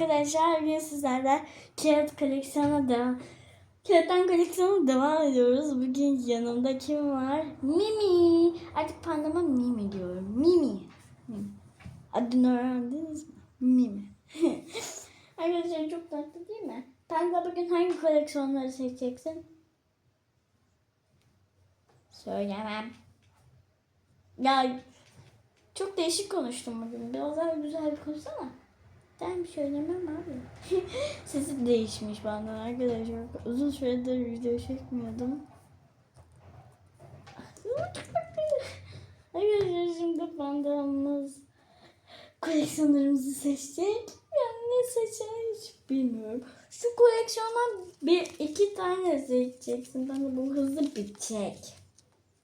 arkadaşlar. Bugün sizlerle kağıt koleksiyona devam Kağıttan koleksiyona devam ediyoruz. Bugün yanımda kim var? Mimi. Artık pandama Mimi diyorum. Mimi. Mimi. Adını öğrendiniz mi? Mimi. arkadaşlar çok tatlı değil mi? Panda bugün hangi koleksiyonları seçeceksin? Söylemem. Ya çok değişik konuştum bugün. Biraz daha güzel bir konuşsana. Ben söylemem abi. Sesi değişmiş benden arkadaşlar. Uzun süredir video çekmiyordum. Arkadaşlar şimdi pandamız koleksiyonlarımızı seçecek. Yani ne seçeceğini hiç bilmiyorum. Şu koleksiyondan bir iki tane seçeceksin. Ben de bu hızlı bitecek.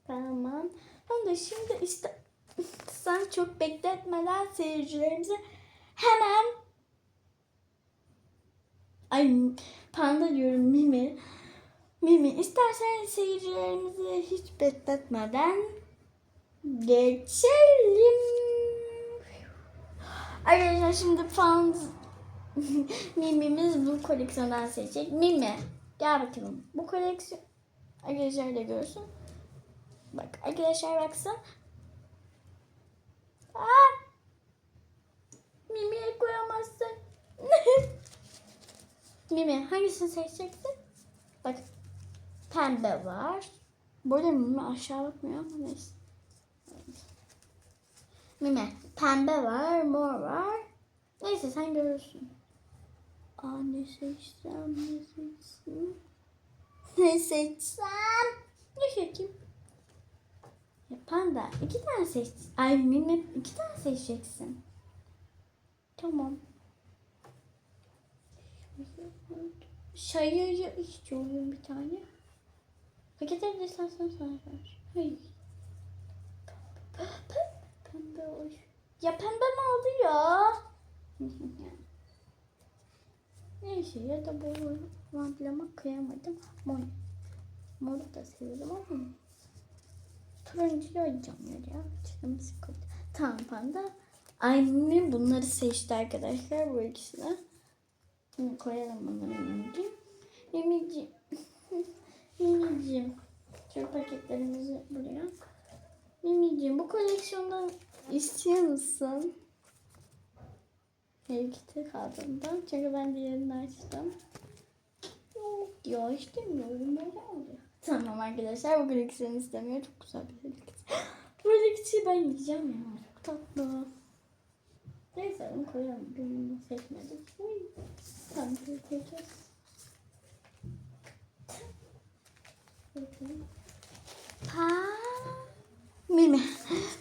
Tamam. Ben de şimdi işte sen çok bekletmeden seyircilerimize hemen ay panda diyorum Mimi. Mimi istersen seyircilerimizi hiç bekletmeden geçelim. Arkadaşlar şimdi fan Mimi'miz bu koleksiyondan seçecek. Mimi gel bakalım. Bu koleksiyon arkadaşlar da görsün. Bak arkadaşlar baksın. Aa! Mimi'ye koyamazsın. Mimi hangisini seçeceksin? Bak pembe var. Burada Mimi aşağı bakmıyor ama neyse. Mimi pembe var, mor var. Neyse sen görürsün. Aa ne seçsem, ne seçsem. Ne seçsem? Ne seçeyim? Panda iki tane seç. Ay Mimi iki tane seçeceksin. Tamam. Şayayı istiyorum bir tane. Pakete de istersen sana ver. Hayır. Pembe hoş. Ya pembe mi aldı ya? Neyse ya da bu renklama kıyamadım. Mor. Moru da seviyorum ama turuncuyu oynayacağım ya. Canım sıkıldı. Tamam panda. Annem bunları seçti arkadaşlar bu ikisini. Şimdi koyalım bunları Mimiciğim. Mimiciğim. Mimiciğim. Şu paketlerimizi buraya. Mimiciğim bu koleksiyondan istiyor musun? Her iki. Çünkü ben diğerini açtım. Yok ya istemiyorum. Böyle oluyor. Tamam arkadaşlar bu koleksiyonu istemiyor. Çok güzel bir koleksiyon. Buradaki ben yiyeceğim ya. Çok tatlı. Neyse onu koyalım. Birini seçmedik. Tamam koyacağız. Ha. Mimi.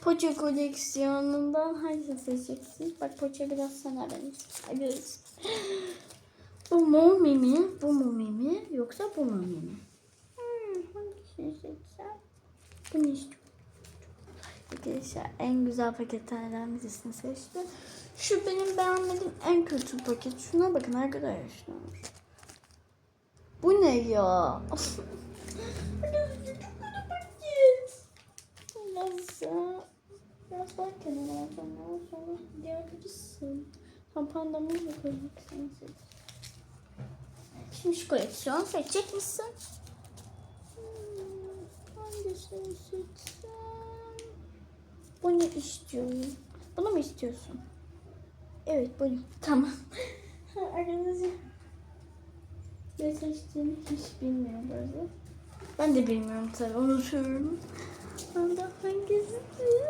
Poça koleksiyonundan hangisini seçeceksin? Bak poça biraz sana benziyor. Bu mu Mimi? Bu mu Mimi? Yoksa bu mu Mimi? Hmm, hangisini seçsem? Bunu istiyorum. Arkadaşlar en güzel paketlerden birisini seçti. Şu benim beğenmediğim en kötü paket. Şuna bakın arkadaşlar. Bu ne ya? Nasıl? Biraz daha kenara alacağım. Sonra diğer birisi. Tam pandamı mı koymak seç. Şimdi şu koleksiyon seçecek misin? Hmm, hangisini seçsem? Bunu istiyorum. Bunu mu istiyorsun? Evet bunu. Tamam. Arkadaşlar. Ne seçtiğimi hiç bilmiyorum böyle. Ben de bilmiyorum tabii unutuyorum. Ben de hangisi?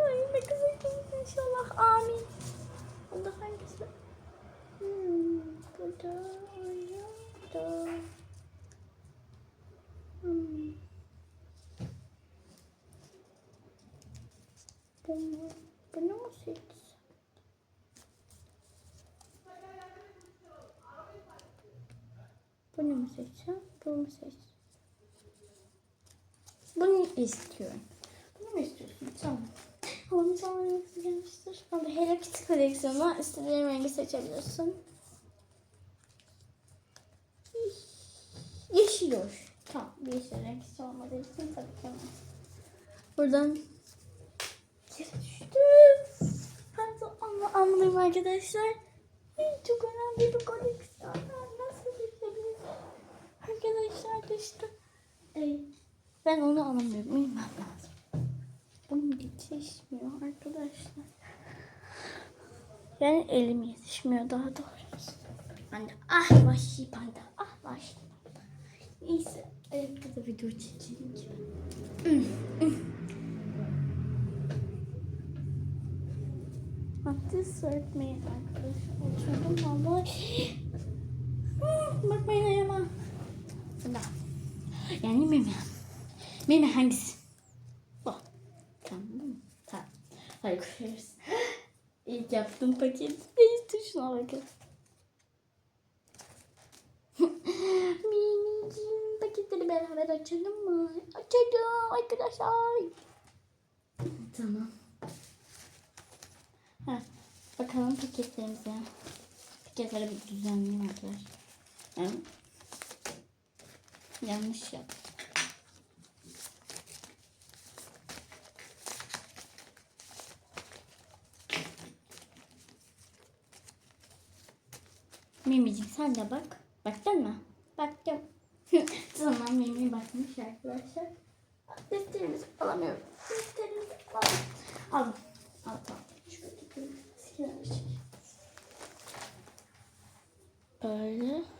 Ay ne güzel olur inşallah. Amin. De hangisi? Hmm, bu da, bu da. Hmm. Bunu, bunu mu seçsem? Bunu mu seçsem? Bunu mu seçsem? Bunu istiyorum. Bunu mu istiyorsun? Tamam. Onu sana renk gelmiştir. Ama Hello Kitty koleksiyonu istediğin rengi seçebilirsin. Yeşil hoş. Tamam. Yeşil renk hiç olmadığı için tabii ki. Buradan yere düştü. Ben de ama anlayayım arkadaşlar. Çok önemli nasıl bitebilir? Arkadaşlar düştü. Ey, ben onu alamıyorum. İnmem lazım. Bunun yetişmiyor arkadaşlar. Yani elim yetişmiyor daha doğrusu. De ah vahşi panda. Ah vahşi panda. Neyse. Ayakta da video çekeyim ki. Hatta söğütmeyin arkadaşlar. Oturdum valla. Bakmayın ayağıma. Bunda. Yani meme. Meme hangisi? Bu. Tamam mi? Tamam. Hadi koyarız. İlk yaptığım paket. Beş tuşuna bakın. Minicim paketleri beraber açalım mı? Açalım arkadaşlar. Tamam. Ha, bakalım paketlerimize. Paketleri bir düzenleyeyim arkadaşlar. Ha? Yanlış yaptım. Mimicik sen de bak. Baktın mı? Baktım. tamam Mimi bakmış arkadaşlar. Defterimizi alamıyorum. Defterimizi alamıyorum. Aldım. Al tamam. Şöyle. Böyle.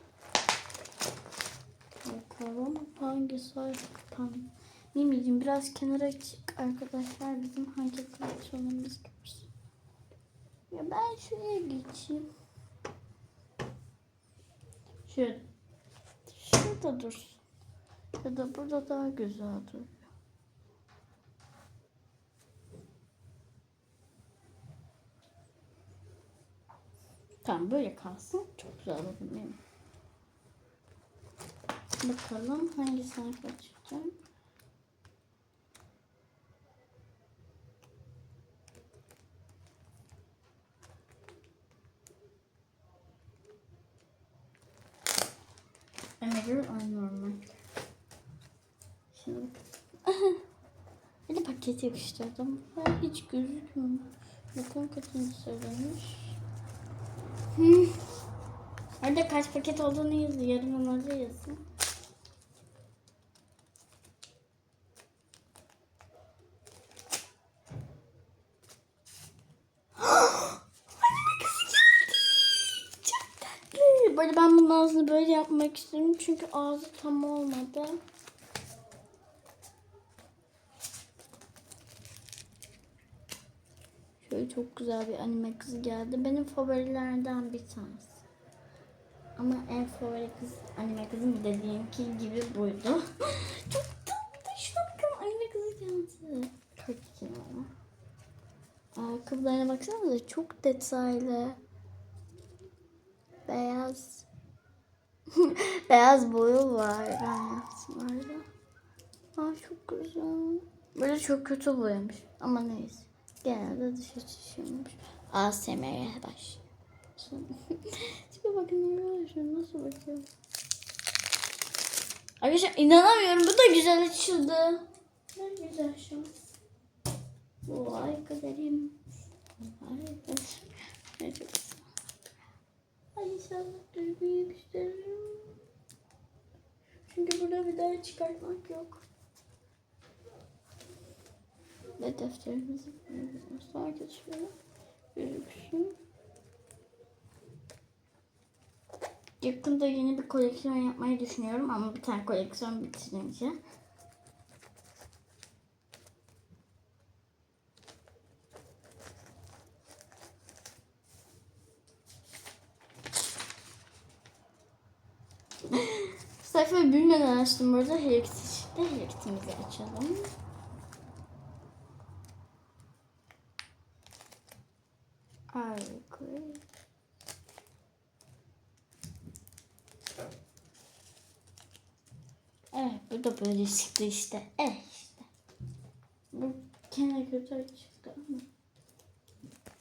Bakalım hangi sayfa Mimicim biraz kenara çık arkadaşlar bizim hangi koleksiyonumuz görsün. Ya ben şuraya geçeyim. Şöyle. Şurada dursun. Ya da burada daha güzel duruyor. Tamam böyle kalsın. Çok güzel olur benim. Bakalım hangi sayfa çıkacak. Emir ay normal. Şimdi bir de paket yapıştırdım. Ben hiç gözükmüyor. Bakın kaçıncı söylemiş. Hmm. Orada kaç paket olduğunu yazıyor. Yorumlarda yazın. Çok tatlı. Böyle ben bunun ağzını böyle yapmak istiyorum. Çünkü ağzı tam olmadı. Şöyle çok güzel bir anime kızı geldi. Benim favorilerden bir tanesi. Ama en favori kız anime kızım dediğimki gibi buydu. çok tatlı. Şuna bakın anime kızı geldi. 42 numara. Ayakkabılarına baksanıza çok detaylı. Beyaz. Beyaz boyu var. Öyle. Aa çok güzel. Böyle çok kötü boyamış. Ama neyse. Genelde dışa çıkıyormuş. ASMR'ye baş. Tipe bakın arkadaşlar nasıl bakıyor. Arkadaşlar inanamıyorum. Bu da güzel açıldı. Ne güzel şans. Vay kaderim. Vay kaderim. Ne çok. Ay inşallah isterim. Çünkü burada bir daha çıkartmak yok. Ve defterimizi. Sadece şöyle gözüksün. Yakında yeni bir koleksiyon yapmayı düşünüyorum ama bir tane koleksiyon bitirince. Açtım burada. Hello Kitty çıktı. Hello Kitty'mizi açalım. Harika. Evet bu da böyle çıktı işte. Eh işte. Bu kenar kötü çıktı ama.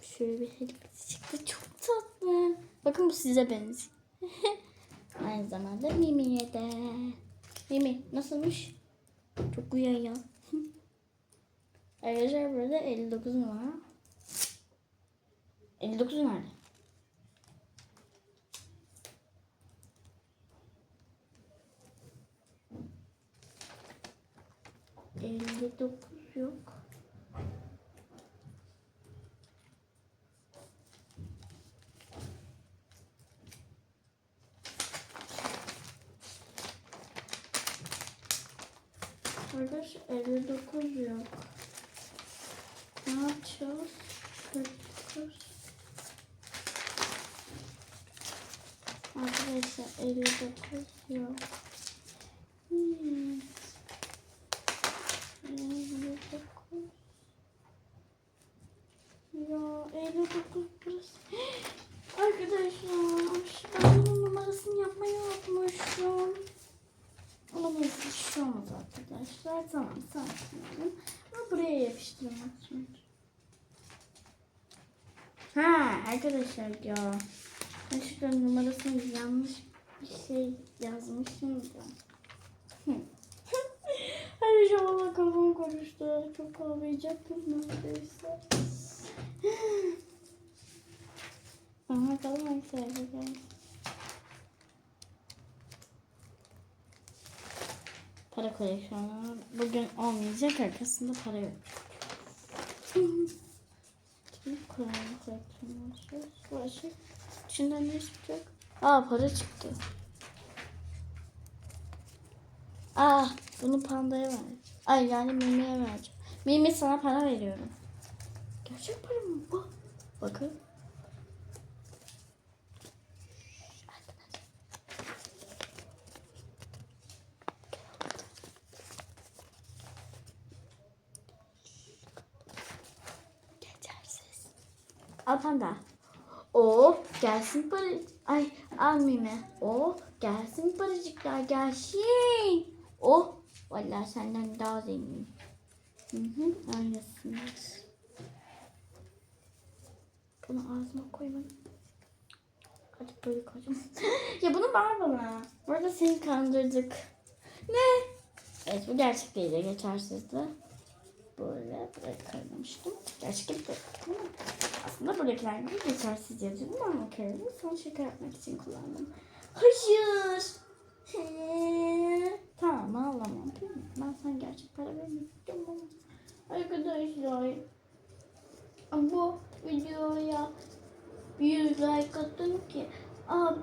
Şöyle bir helveti çıktı. Çok tatlı. Bakın bu size benziyor. Aynı zamanda Mimi'ye de. Yemi nasılmış? Çok güzel ya. Arkadaşlar burada 59 numara. 59 nerede? Elli dokuz yok. Arkadaş 59 yok. Ne yapacağız? 49. Arkadaşlar 59 yok. Hmm. 59. Ya 59 burası. Arkadaşlar ben bunun numarasını yapmayı unutmuşum. Neyse bir şey olmaz arkadaşlar. Tamam sakin olun. Ama buraya yapıştırmak çünkü. Ha arkadaşlar ya. Şurada numarasını yanlış bir şey yazmışım da. Her şey valla kafam karıştı. Çok ağlayacaktım neredeyse. Bakalım hangisi arkadaşlar. Para koleksiyonu bugün olmayacak arkasında para yok. Bulaşık. İçinden ne çıkacak? Aa para çıktı. Aa bunu pandaya ver. Ay yani Mimi'ye vereceğim. Mimi sana para veriyorum. Gerçek para mı bu? Bakın. Geçersiz. Panda. O gelsin para. Ay al mime. O gelsin paracıklar gelsin. O vallahi senden daha zengin. Hı hı aynısınız. Bunu ağzıma koymayın. Hadi böyle koyacağım. ya bunu ver bana. Burada seni kandırdık. Ne? Evet bu gerçek değil de geçersizdi. Böyle buraya koymamıştım. Gerçek gibi de. Aslında buradakiler gibi geçersiz yazıyordum ama kağıdı son şaka yapmak için kullandım. Hayır. Tamam ağlamam. Ben sana gerçek para vermek. Arkadaşlar bu videoya bir like atın ki Aa,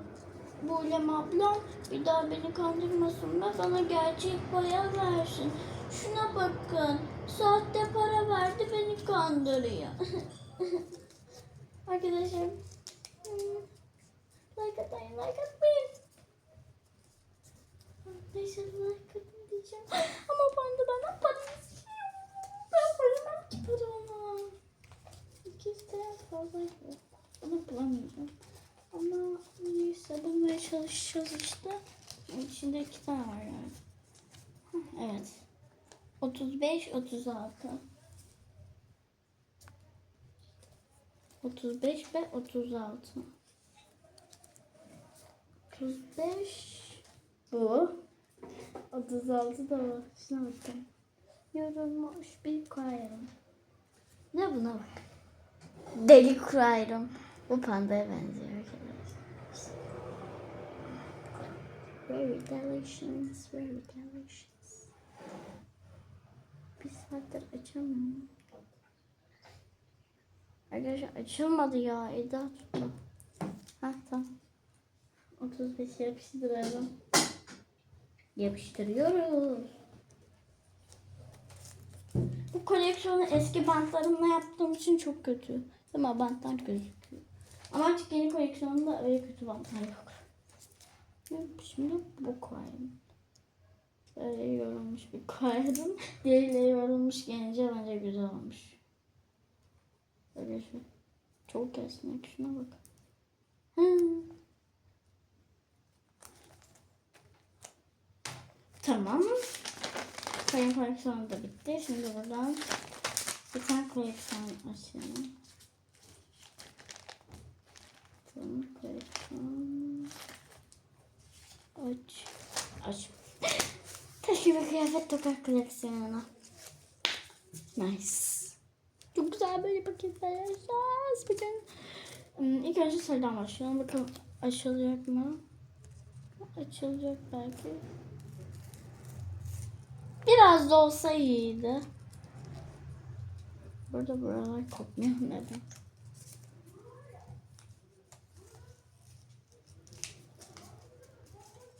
Bulem ablam bir daha beni kandırmasın ve bana gerçek para versin. Şuna bakın. Sahte para verdi beni kandırıyor. Arkadaşlar hmm, like atmayın like atmayın. Arkadaşlar like atın diyeceğim. Ama panda bana para istiyor. Ben veremem ki para ona. İki isteyen fazla yok. Bunu bulamayacağım. Ama neyse bulmaya çalışacağız işte. İçinde iki tane var yani. Evet. 35, 36. 35 ve 36. 35 bu. 36 da var. Şuna bakın. Yorulmuş bir koyarım. Ne buna bak. Deli kurayırım. Bu pandaya benziyor. Very delicious, very delicious. Bir saattir açamıyorum. Arkadaşlar açılmadı ya. Eda tuttu. Ha tamam. 35 yapıştıralım. Yapıştırıyoruz. Bu koleksiyonu eski bantlarımla yaptığım için çok kötü. Ama bantlar gözüküyor. Ama artık yeni koleksiyonumda öyle kötü bantlar yok. Şimdi bu koyayım. Böyle yorulmuş bir koyardım. Diğeriyle yorulmuş gelince bence güzel olmuş. Böyle şu. Çok esnek. Şuna bak. Hı. Tamam. Koyun koleksiyonu da bitti. Şimdi buradan bir tane koleksiyon açalım. Tamam koleksiyon. Aç. Aç. Taş gibi kıyafet toprak koleksiyonu. Nice. Çok güzel böyle paketler yapacağız. Bugün Hmm, ilk önce sarıdan başlayalım. Bakalım açılacak mı? Açılacak belki. Biraz da olsa iyiydi. Burada buralar kopmuyor neden?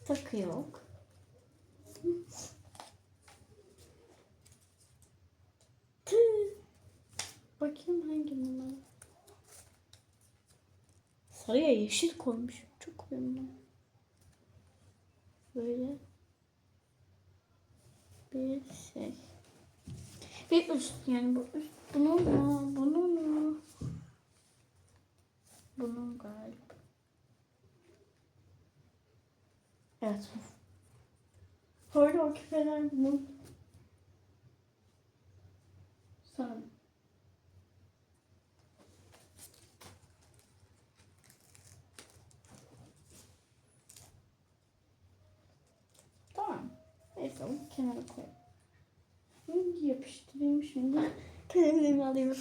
Takı yok. Bakayım hangi numara? Sarıya yeşil koymuş. Çok memnun. Böyle bir şey. Bir üst yani bu üst bunun mu? Bunun mu? Bunun galiba. Evet. Orada o küpeler bunun. Sanırım. Tamam. Neyse onu kenara koy. Bunu yapıştırayım şimdi. Kalemlerimi alayım.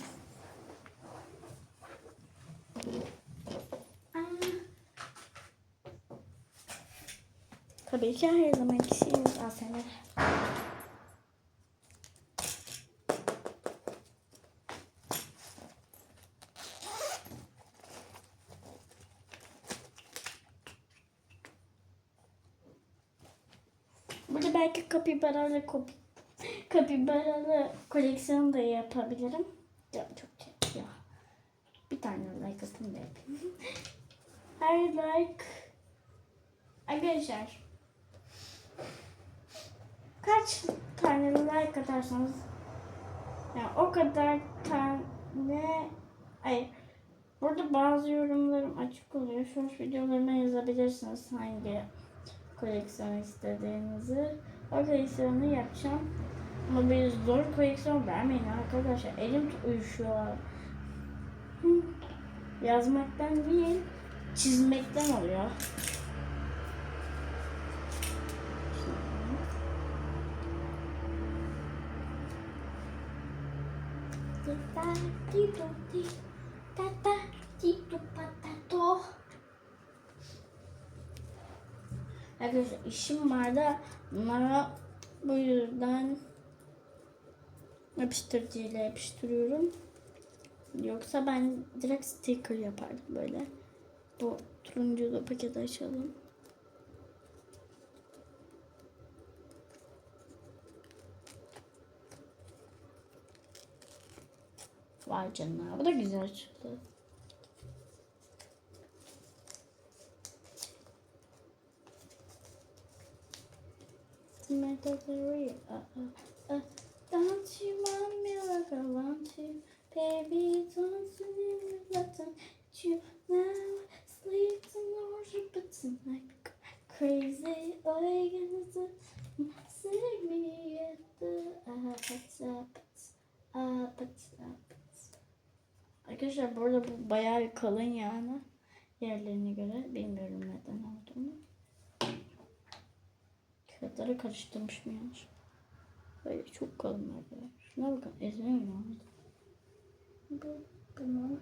Tabii ki her zaman kişiyimiz aslında. Burada belki kapibaralı kapibaralı koleksiyonu da yapabilirim. Ya çok şey ya. Bir tane like atın da yapayım. Her like arkadaşlar kaç tane like atarsanız yani o kadar tane ay burada bazı yorumlarım açık oluyor. Short videolarıma yazabilirsiniz hangi koleksiyon istediğinizi. Koleksiyonu yapacağım. Ama bir zor koleksiyon vermeyin arkadaşlar. Elim uyuşuyor. Yazmaktan değil, çizmekten oluyor. Arkadaşlar işim var da bunlara bu yüzden yapıştırıcıyla yapıştırıyorum. Yoksa ben direkt sticker yapardım böyle. Bu turuncu da paketi açalım. Vay canına bu da güzel çıktı. Medalary, uh, uh, uh, don't you want me like I want you? Baby, don't you leave me like I you now? Sleep tomorrow, but tonight crazy. All you gonna do? Sing me at the apats, apats, apats. Arkadaşlar bu arada bu bayağı kalın yani. Yerlerine göre bilmiyorum neden olduğunu. Kağıtları karıştırmışım yanlış. Böyle çok kalın arkadaşlar. Şuna bakın ezmiyor mu? Bu, bunu.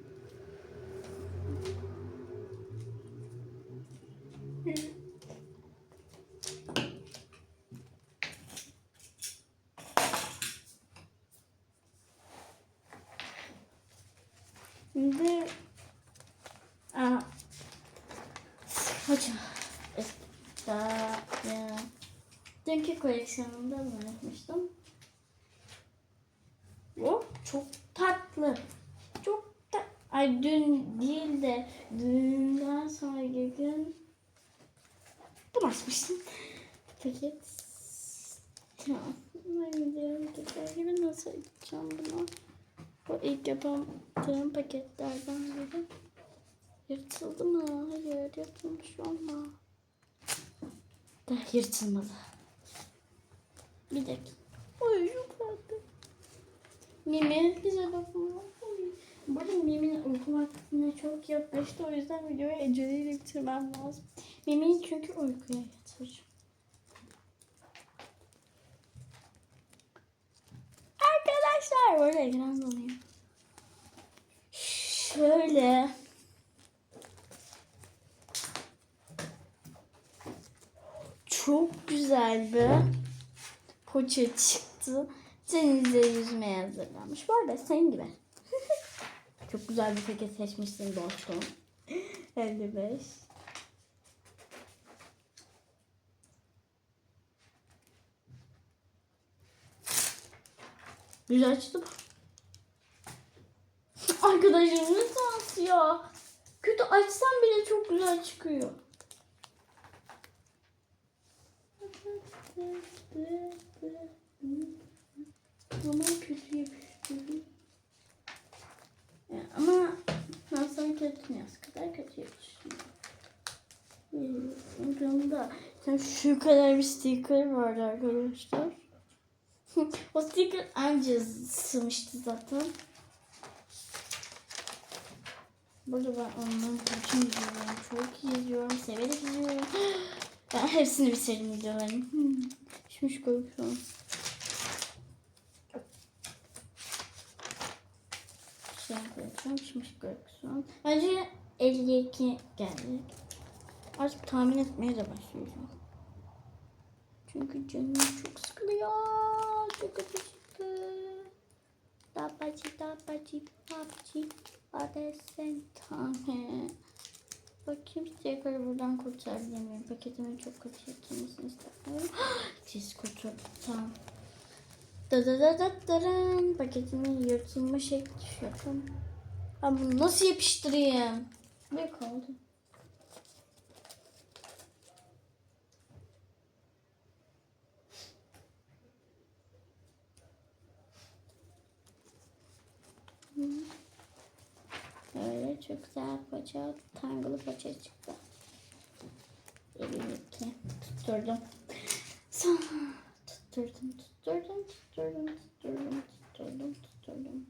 Şimdi Aa, hocam daha ya, dünkü koleksiyonumda bunu yapmıştım. Bu çok tatlı. Çok da ay dün değil de dünden sonraki gün bunu açmıştım. Paket. Tamam. Ben gidiyorum tekrar gibi nasıl açacağım bunu. Bu ilk yaptığım paketlerden biri. Yırtıldı mı? Hayır yırtılmış olma. Da yırtılmadı. Bir dakika. Çok tatlı. Mimi bize bakma. Burada Mimi'nin uyku vaktine çok yaklaştı. O yüzden videoyu aceleyle bitirmem lazım. Mimi'yi çünkü uykuya yatıracağım. Arkadaşlar arada ekran donuyor. Şöyle. Poça çıktı. Denizde yüzmeye hazırlanmış. Bu arada senin gibi. Çok güzel bir paket seçmişsin dostum. 55. Güzel açtı. Arkadaşım ne ya. Kötü açsam bile çok güzel çıkıyor. Ama kötü yapıştırdım. Ya ama ben sana kötü kadar kötü yapıştırdım. Ucunda sen şu kadar bir sticker vardı arkadaşlar. o sticker anca sığmıştı zaten. Burada ben onların videolarını çok iyi izliyorum. Severek izliyorum. Ben hepsini bitirdim videolarını. Hmm. Şimdi şu koyuyorum. Şey koyacağım. Şimdi şu koyacağım. Bence 52 geldi. Artık tahmin etmeye de başlayacağım. Çünkü canım çok sıkılıyor. Çok kötü çıktı. Dabacı dabacı babacı. Hadi sen tane. Bakayım sticker'ı buradan kurtarabilir miyim? Paketimin çok kötü çekilmesini istemiyorum. Çiz kurtul. Tamam. Da da da da da Paketimin yırtılma şekli şu yapalım. Ben bunu nasıl yapıştırayım? Ne kaldı? Böyle çok güzel paça, tangılı paça çıktı. 52. Tutturdum. Sonra tutturdum, tutturdum, tutturdum, tutturdum, tutturdum, tutturdum.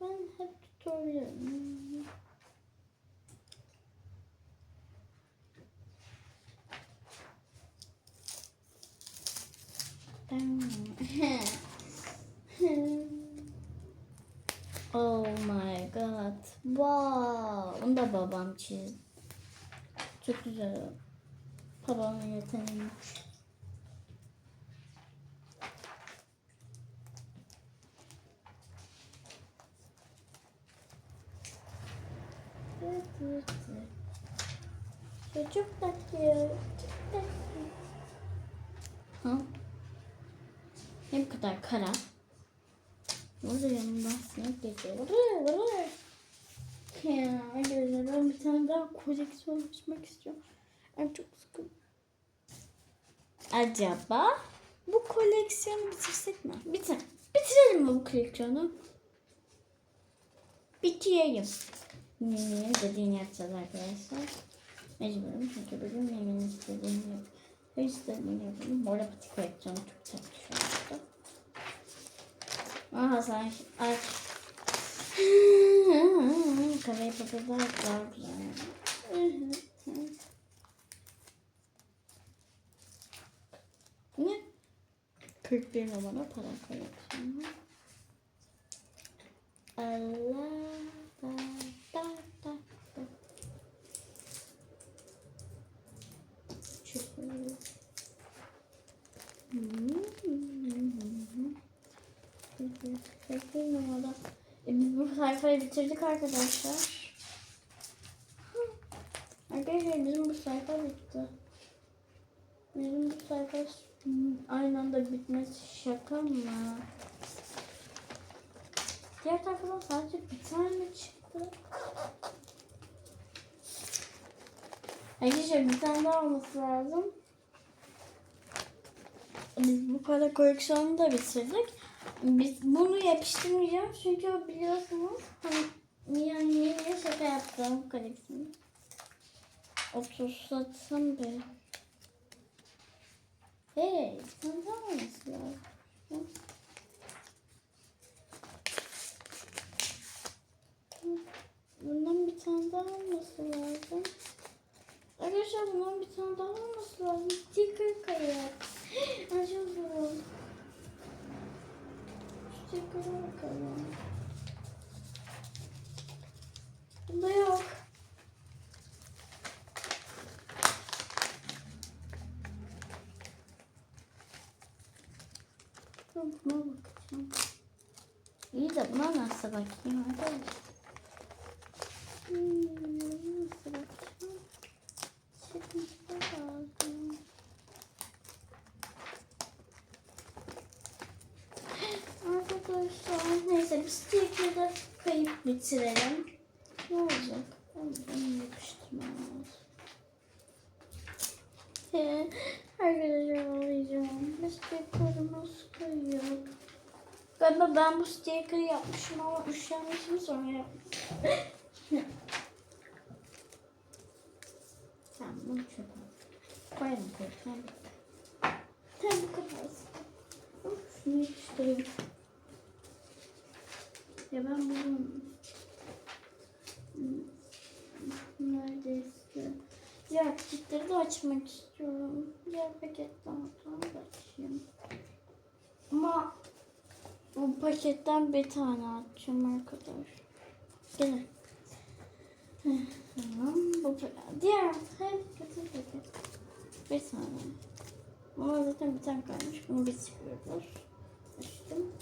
Ben hep tutuyorum. Oh my god. Wow. Onu da babam çizdi. Çok güzel. Babamın yeteneğiymiş. Çok tatlı. Çok tatlı. Ha? Ne bu kadar kara? Burada yanımda sinek geçiyor. Vırır vırır. Ya arkadaşlar ben bir tane daha koleksiyon açmak istiyorum. Ben çok sıkıldım. Acaba bu koleksiyonu bitirsek mi? Bitir. Bitirelim mi bu koleksiyonu? Bitireyim. Mimi'nin dediğini yapacağız arkadaşlar. Mecburum çünkü bugün Mimi'nin istediğini yapıyorum. İstediğini yapalım. Mora pati koleksiyonu çok tatlı şu anda. Aha sen ay. Kafayı patladılar daha güzel. Ne? 41 numara para koleksiyonu. Allah da da da da. Şöyle. Hmm. Bekleyin numara. E, biz bu sayfayı bitirdik arkadaşlar. Arkadaşlar bizim bu sayfa bitti. Bizim bu sayfa hmm, aynı anda bitmesi şaka mı? Diğer sayfadan sadece bir tane çıktı. Arkadaşlar bir tane daha olması lazım. Biz bu kadar koleksiyonu da bitirdik. Biz bunu yapıştırmayacağım çünkü biliyorsunuz hani yani niye şaka yaptım koleksiyonu. 30 satsam be. Hey, sen olması lazım. Bundan bir tane daha olması lazım. Arkadaşlar bundan bir tane daha olması lazım. Sticker kayak. Açalım. Sticker bakalım. Bunda yok. Buna bakacağım. İyi de buna nasıl bakayım arkadaşlar? Hmm, nasıl bakacağım? Çekmişler lazım. Arkadaşlar neyse sticker'da kayıp bitirelim. Ne olacak? Bunu yapıştırmam lazım. He, Arkadaşlar ağlayacağım. Bu sticker'ımız kayıyor. Galiba ben bu sticker'ı yapmışım ama üşenmişim sonra yapmışım. tamam bunu çöpe at. Koyalım koyalım. Tamam bu kadar. Of, Şunu yapıştırayım. Ya ben bunu neredeyse diğer paketleri de açmak istiyorum. Diğer paketten sonra da açayım. Ama bu paketten bir tane açacağım arkadaş. Gelin. Tamam. Bu diğer kötü paket. Bir tane. Ama zaten bir tane kalmış. Bunu bitiriyoruz. Açtım.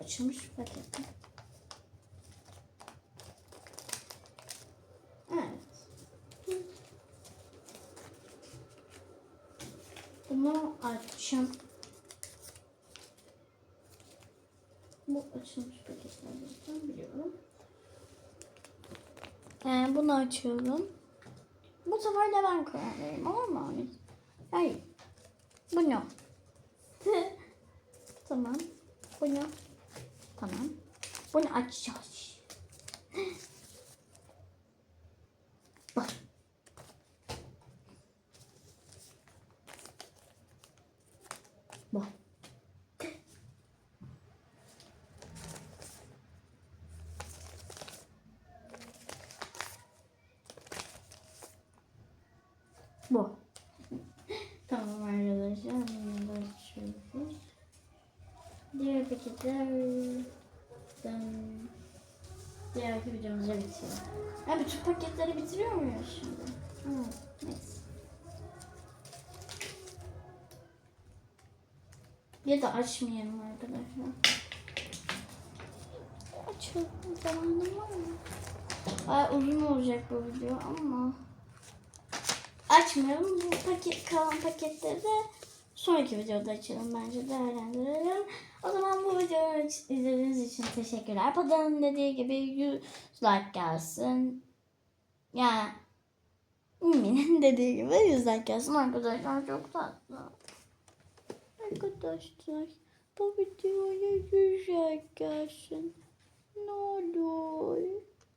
Açılmış paket. Evet. Bunu açacağım. Bu açılmış paketlerden biliyorum. Ee, bunu açıyorum. Bu sefer de ben karar veririm. Olur mu? Hayır. Bu ne? tamam. Bu ne? Tamam. Bunu açacağız. Bak. Bak. Bu. tamam arkadaşlar. Bunu da açıyoruz. Diğer paketlerden diğer videomuzu bitiyor. Ha, bütün paketleri bitiriyor muyuz şimdi? Ha, neyse. Ya da açmayalım arkadaşlar. Açalım zamanım var mı? Ay, uzun olacak bu video ama açmayalım. Bu paket kalan paketleri de sonraki videoda açalım bence değerlendirelim. O zaman izlediğiniz için teşekkürler. Padanın dediği gibi 100 like gelsin. Yani Ümmü'nün dediği gibi 100 like gelsin. Arkadaşlar çok tatlı. Arkadaşlar bu videoya 100 like gelsin. Ne olur.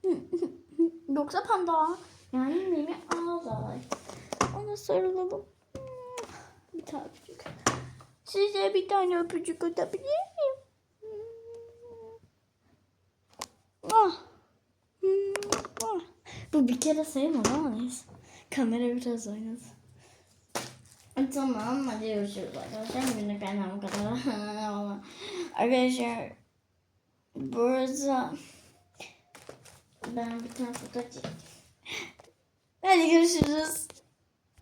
Yoksa panda. Yani Mimi ağlar. Ona sarılalım. Bir tane öpücük. Size bir tane öpücük atabilir miyim? Ah. Hmm, ah. Bu bir kere sayılmadı ama neyse. Kamera biraz oynadı. E, Tamam hadi görüşürüz arkadaşlar. Günlük benden bu kadar. arkadaşlar bu arada ben bir tane foto çektim. Hadi görüşürüz.